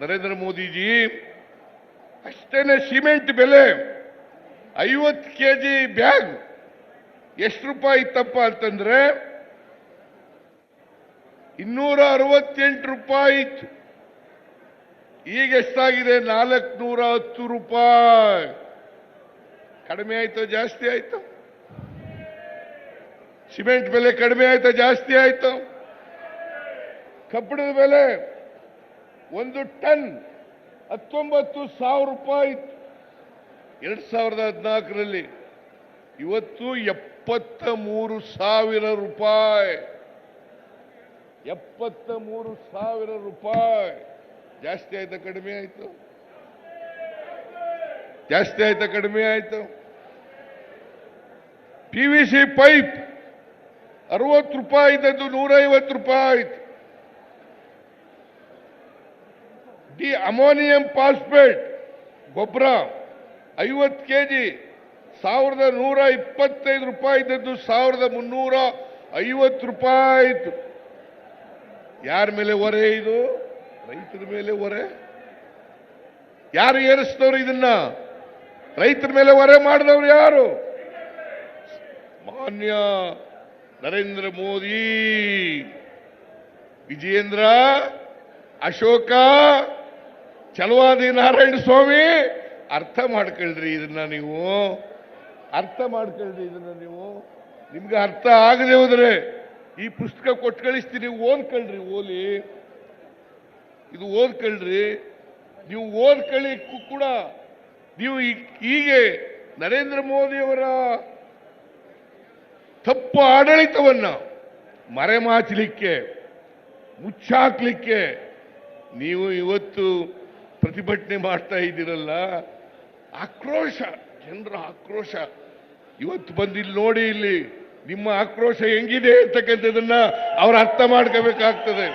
ನರೇಂದ್ರ ಮೋದಿಜಿ, ಅಷ್ಟೇನೆ ಸಿಮೆಂಟ್ ಬೆಲೆ. ಐವತ್ತು ಕೆ ಜಿ ಬ್ಯಾಗ್. ಎಷ್ಟು ರೂಪಾಯಿ ಇತ್ತಪ್ಪ ಅಂತಂದ್ರೆ, ಇನ್ನೂರ ಅರವತ್ತೆಂಟು ರೂಪಾಯಿ ಇತ್ತು. ಈಗ ಎಷ್ಟಾಗಿದೆ? ನಾಲ್ಕುನೂರ ಹತ್ತು ರೂಪಾಯಿ. ಕಡಿಮೆ ಆಯ್ತೋ, ಜಾಸ್ತಿ ಆಯ್ತು? ಸಿಮೆಂಟ್ ಬೆಲೆ ಕಡಿಮೆ ಆಯ್ತಾ, ಜಾಸ್ತಿ ಆಯ್ತು? ಕಬ್ಬಿಣದ ಬೆಲೆ. ಒಂದು ಟನ್ ಹತ್ತೊಂಬತ್ತು ಸಾವಿರ ರೂಪಾಯಿ ಎರಡ್ ಸಾವಿರದ ಹದಿನಾಲ್ಕರಲ್ಲಿ. ಇವತ್ತು ಎಪ್ಪತ್ತ ಮೂರು ಸಾವಿರ ರೂಪಾಯಿ. ಎಪ್ಪತ್ತ ಮೂರು ಸಾವಿರ ರೂಪಾಯಿ. ಜಾಸ್ತಿ ಆಯ್ತಾ, ಕಡಿಮೆ ಆಯ್ತು? ಜಾಸ್ತಿ ಆಯ್ತಾ, ಕಡಿಮೆ ಆಯ್ತು? ಪಿ ವಿ ಸಿ ಪೈಪ್ ಅರವತ್ತು ರೂಪಾಯಿ ಇದ್ದದ್ದು ನೂರೈವತ್ತು ರೂಪಾಯಿ ಆಯ್ತು. ಡಿ ಅಮೋನಿಯಂ ಫಾಸ್ಫೇಟ್, ಗೊಬ್ಬರ, ಐವತ್ತು ಕೆಜಿ, ಸಾವಿರದ ನೂರ ಇಪ್ಪತ್ತೈದು ರೂಪಾಯಿ ಇದ್ದದ್ದು ಸಾವಿರದ ಮುನ್ನೂರ ಐವತ್ತು ರೂಪಾಯಿ ಆಯ್ತು. ಯಾರ ಮೇಲೆ ಹೊರೆ ಇದು? ರೈತರ ಮೇಲೆ ಹೊರೆ. ಯಾರು ಏರಿಸಿದವರು ಇದನ್ನ? ರೈತರ ಮೇಲೆ ಹೊರೆ ಮಾಡಿದವರು ಯಾರು? ಮಾನ್ಯ ನರೇಂದ್ರ ಮೋದಿ, ವಿಜೇಂದ್ರ, ಅಶೋಕ ಚಲವಾದಿ ನಾರಾಯಣ ಸ್ವಾಮಿ, ಅರ್ಥ ಮಾಡ್ಕೊಳ್ರಿ ಇದನ್ನ ನೀವು. ಅರ್ಥ ಮಾಡ್ಕೊಳ್ರಿ ಇದನ್ನ ನೀವು. ನಿಮ್ಗೆ ಅರ್ಥ ಆಗದೆ ಹೋದ್ರೆ ಈ ಪುಸ್ತಕ ಕೊಟ್ಟು ಕಳಿಸ್ತೀನಿ ಓದ್ಕೊಳ್ರಿ ಓಲಿ ಇದು ಓದ್ಕೊಳ್ರಿ. ನೀವು ಓದ್ಕೊಳ್ಳಿ ಕೂಡ ನೀವು ಹೀಗೆ ನರೇಂದ್ರ ಮೋದಿಯವರ ತಪ್ಪು ಆಡಳಿತವನ್ನ ಮರೆಮಾಚಲಿಕ್ಕೆ, ಮುಚ್ಚಾಕ್ಲಿಕ್ಕೆ ನೀವು ಇವತ್ತು ಪ್ರತಿಭಟನೆ ಮಾಡ್ತಾ ಇದ್ದೀರಲ್ಲ? ಆಕ್ರೋಶ, ಜನರ ಆಕ್ರೋಶ. ಇವತ್ತು ಬಂದಿಲ್ಲಿ ನೋಡಿ ಇಲ್ಲಿ, ನಿಮ್ಮ ಆಕ್ರೋಶ ಹೆಂಗಿದೆ ಅಂತಕ್ಕಂಥದ್ದನ್ನ ಅವ್ರು ಅರ್ಥ ಮಾಡ್ಕೋಬೇಕಾಗ್ತದೆ.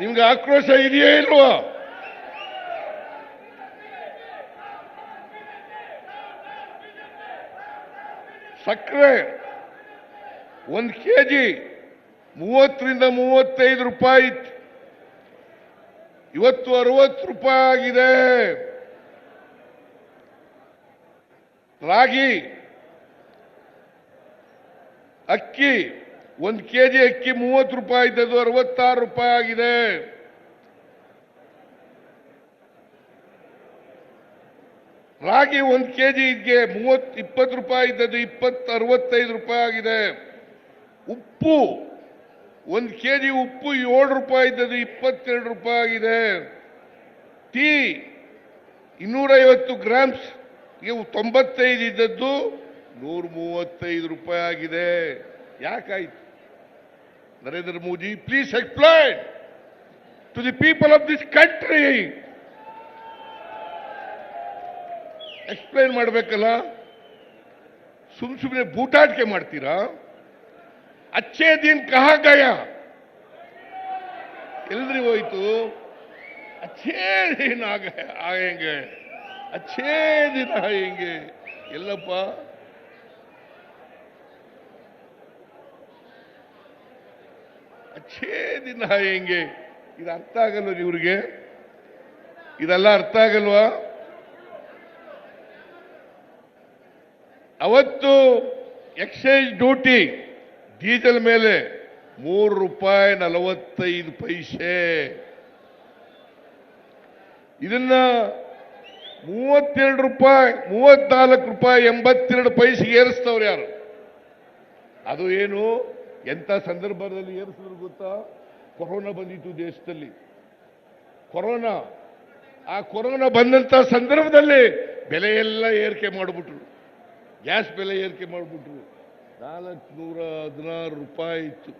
ನಿಮ್ಗೆ ಆಕ್ರೋಶ ಇದೆಯೇ ಇಲ್ವಾ? ಸಕ್ಕರೆ, ಒಂದು ಕೆಜಿ ಮೂವತ್ತರಿಂದ ಮೂವತ್ತೈದು ರೂಪಾಯಿ ಇತ್ತು. ಇವತ್ತು ಅರವತ್ತು ರೂಪಾಯಿ ಆಗಿದೆ. ರಾಗಿ, ಅಕ್ಕಿ, ಒಂದು ಕೆ ಜಿ ಅಕ್ಕಿ ಮೂವತ್ತು ರೂಪಾಯಿ ಇದ್ದದ್ದು ಅರವತ್ತಾರು ರೂಪಾಯಿ ಆಗಿದೆ. ರಾಗಿ ಒಂದು ಕೆ ಜಿಗೆ ಮೂವತ್ತು, ಇಪ್ಪತ್ತು ರೂಪಾಯಿ ಇದ್ದದ್ದು ಇಪ್ಪತ್ತು, ಅರವತ್ತೈದು ರೂಪಾಯಿ ಆಗಿದೆ. ಉಪ್ಪು ಒಂದು ಕೆ ಜಿ ಉಪ್ಪು ಏಳು ರೂಪಾಯಿ ಇದ್ದದ್ದು ಇಪ್ಪತ್ತೆರಡು ರೂಪಾಯಿ ಆಗಿದೆ. ಟೀ ಇನ್ನೂರೈವತ್ತು ಗ್ರಾಮ್ಸ್ ತೊಂಬತ್ತೈದು ಇದ್ದದ್ದು ನೂರ ಮೂವತ್ತೈದು ರೂಪಾಯಿ ಆಗಿದೆ. ಯಾಕಾಯ್ತು? Narendra Modi please explain to the people of this country explain ಮಾಡಬೇಕಲ್ಲ? ಸುಮ್ ಸುಮ್ಮನೆ ಬೂಟಾಟಿಕೆ ಮಾಡ್ತೀರಾ? ಅಚ್ಚೇ ದಿನ ಕಹ ಗಯ. ಎಲ್ರಿ ಹೋಯ್ತು? ಅಚ್ಚೇ ದಿನ ಆಗ ಆಯಂಗೆ. ಅಚ್ಚೇ ದಿನ ಹೆಂಗೆ ಎಲ್ಲಪ್ಪ? ಅಚ್ಚೇ ದಿನ ಹೆಂಗೆ ಇದು ಅರ್ಥ ಆಗಲ್ವ ಇವ್ರಿಗೆ? ಇದೆಲ್ಲ ಅರ್ಥ ಆಗಲ್ವಾ? ಅವತ್ತು ಎಕ್ಸೈಸ್ ಡ್ಯೂಟಿ ಡೀಸೆಲ್ ಮೇಲೆ ಮೂರು ರೂಪಾಯಿ ನಲವತ್ತೈದು ಪೈಸೆ. ಇದನ್ನ ಮೂವತ್ತೆರಡು ರೂಪಾಯಿ, ಮೂವತ್ನಾಲ್ಕು ರೂಪಾಯಿ, ಎಂಬತ್ತೆರಡು ಪೈಸೆಗೆ ಏರಿಸ್ತವ್ರು ಯಾರು? ಅದು ಏನು? ಎಂತ ಸಂದರ್ಭದಲ್ಲಿ ಏರಿಸಿದ್ರು ಗೊತ್ತಾ? ಕೊರೋನಾ ಬಂದಿತ್ತು ದೇಶದಲ್ಲಿ. ಕೊರೋನಾ, ಆ ಕೊರೋನಾ ಬಂದಂತ ಸಂದರ್ಭದಲ್ಲಿ ಬೆಲೆ ಎಲ್ಲ ಏರಿಕೆ ಮಾಡಿಬಿಟ್ರು. ಗ್ಯಾಸ್ ಬೆಲೆ ಏರಿಕೆ ಮಾಡಿಬಿಟ್ರು. ನಾಲ್ಕುನೂರ ಹದಿನಾರು ರೂಪಾಯಿ ಇತ್ತು.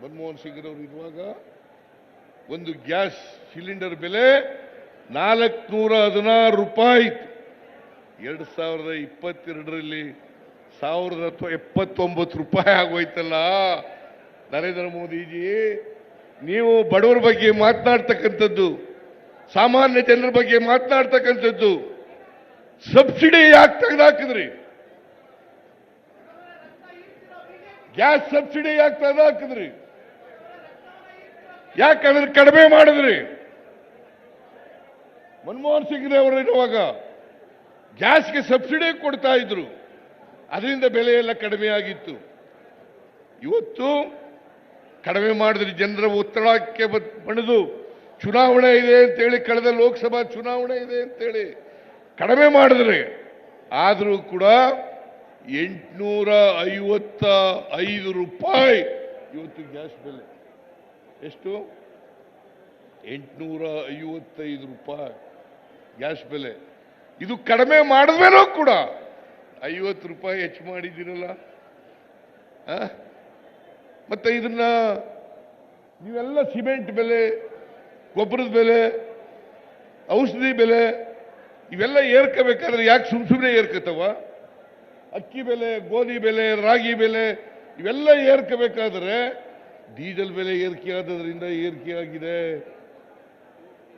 ಮನಮೋಹನ್ ಸಿಂಗ್ರವರು ಇರುವಾಗ ಒಂದು ಗ್ಯಾಸ್ ಸಿಲಿಂಡರ್ ಬೆಲೆ ನಾಲ್ಕುನೂರ ಹದಿನಾರು ರೂಪಾಯಿ ಇತ್ತು. ಎರಡು ಸಾವಿರದ ಇಪ್ಪತ್ತೆರಡರಲ್ಲಿ ಸಾವಿರದ ಎಪ್ಪತ್ತೊಂಬತ್ತು ರೂಪಾಯಿ ಆಗೋಯ್ತಲ್ಲ. ನರೇಂದ್ರ ಮೋದಿಜಿ, ನೀವು ಬಡವರ ಬಗ್ಗೆ ಮಾತನಾಡ್ತಕ್ಕಂಥದ್ದು, ಸಾಮಾನ್ಯ ಜನರ ಬಗ್ಗೆ ಮಾತನಾಡ್ತಕ್ಕಂಥದ್ದು, ಸಬ್ಸಿಡಿ ಯಾಕೆ ತೆಗೆದಾಕಿದ್ರಿ? ಗ್ಯಾಸ್ ಸಬ್ಸಿಡಿ ಯಾಕೆ ತೆಗೆದಾಕಿದ್ರಿ ಯಾಕೆ ಅದ್ರ ಕಡಿಮೆ ಮಾಡಿದ್ರಿ? ಮನಮೋಹನ್ ಸಿಂಗ್ ಅವರು ಇರುವಾಗ ಗ್ಯಾಸ್ಗೆ ಸಬ್ಸಿಡಿ ಕೊಡ್ತಾ ಇದ್ರು. ಅದರಿಂದ ಬೆಲೆ ಎಲ್ಲ ಕಡಿಮೆ ಆಗಿತ್ತು. ಇವತ್ತು ಕಡಿಮೆ ಮಾಡಿದ್ರೆ ಜನರ ಒತ್ತಡಕ್ಕೆ ಬಣಿದು ಚುನಾವಣೆ ಇದೆ ಅಂತೇಳಿ, ಕಳೆದ ಲೋಕಸಭಾ ಚುನಾವಣೆ ಇದೆ ಅಂತೇಳಿ ಕಡಿಮೆ ಮಾಡಿದ್ರಿ ಆದರೂ ಕೂಡ ಎಂಟುನೂರ ಐವತ್ತ ಐದು ರೂಪಾಯಿ. ಇವತ್ತು ಗ್ಯಾಸ್ ಬೆಲೆ. ಎಷ್ಟು? ಎಂಟುನೂರ ಐವತ್ತೈದು ರೂಪಾಯಿ. ಗ್ಯಾಸ್ ಬೆಲೆ. ಇದು ಕಡಿಮೆ ಮಾಡಿದ್ಮೇಲೂ ಕೂಡ. ಐವತ್ತು ರೂಪಾಯಿ ಹೆಚ್ಚು ಮಾಡಿದ್ದೀರಲ್ಲ? ಮತ್ತೆ ಇದನ್ನ ನೀವೆಲ್ಲ ಸಿಮೆಂಟ್ ಬೆಲೆ, ಗೊಬ್ಬರದ ಬೆಲೆ, ಔಷಧಿ ಬೆಲೆ, ಇವೆಲ್ಲ ಏರ್ಕೋಬೇಕಾದ್ರೆ ಯಾಕೆ ಸುಮ್ ಸುಮ್ಮನೆ ಏರ್ಕತ್ತವ? ಅಕ್ಕಿ ಬೆಲೆ ಗೋಧಿ ಬೆಲೆ ರಾಗಿ ಬೆಲೆ ಇವೆಲ್ಲ ಏರ್ಕಬೇಕಾದ್ರೆ ಡೀಸೆಲ್ ಬೆಲೆ ಏರಿಕೆ ಆದದ್ರಿಂದ ಏರಿಕೆ ಆಗಿದೆ.